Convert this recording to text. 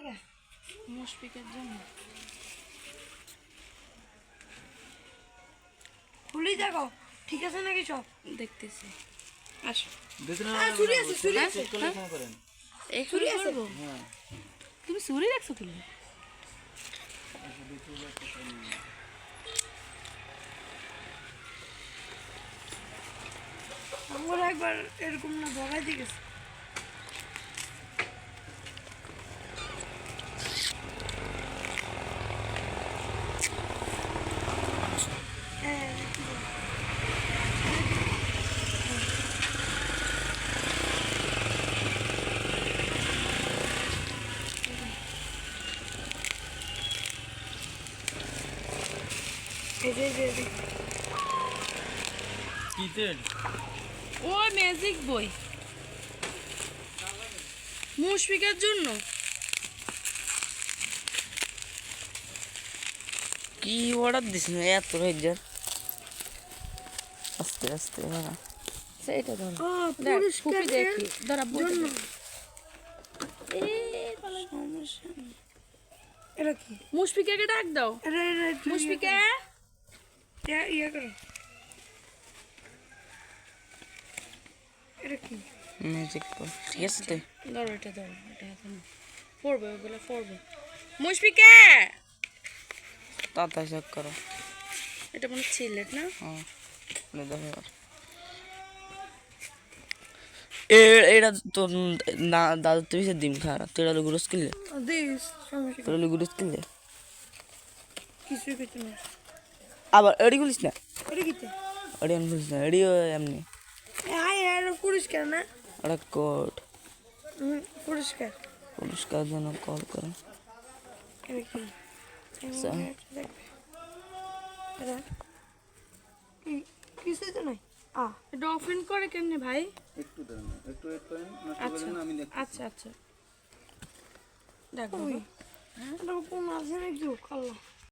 লাগে। মুশফিকের জন্য খুলি দেখো ঠিক আছে নাকি সব? দেখতেছি। আসো। হ্যাঁ? করব। হ্যাঁ। তুমি চুরি রাখছো কি? আমার একবার এরকম না ধরাই দিয়ে গেছে। ও ম্যাজিক বই। মুশফিকের জন্য? কি অর্ডার দিস না? এত আস্তে আস্তে হ্যাঁ। সেইটা ধরো। পুরস্কার দেখি। ধরা জন্য। এটা কি? মুশফিকে ডাক দাও। মুশফিকে? করো। ইয়ে ইয়ে এটা কি? ম্যাজিক ঠিক আছে? তো ধরো এটা ধরো এটা হাতে নাও। পড়বে ওগুলো পড়বে মুশফিকে! তাড়াতাড়ি চেক করো। এটা মনে সিলেট না? হ্যাঁ বলে এ এটা তো না দাদু তুই সে ডিম খা তুই এটা গুরুস কিনলে দিস তোর গুরুস কিনলে কিছু কিছু না আবার এডি গুলিস না? এডি আমি গুলিস না এডিও এমনি। পরিষ্কার না? ওটা কোড হুম, পরিষ্কার। পুরস্কার জন্য কল করে। এটা কি? আচ্ছা। দেখবে এটা কি কিছুই তো নাই আ এটা অফেন করে কেমনে ভাই? একটু দেন একটু ওয়েট করেন আচ্ছা আমি দেখছি আচ্ছা আচ্ছা। দেখো কোন আছে নাকি? কাল্লা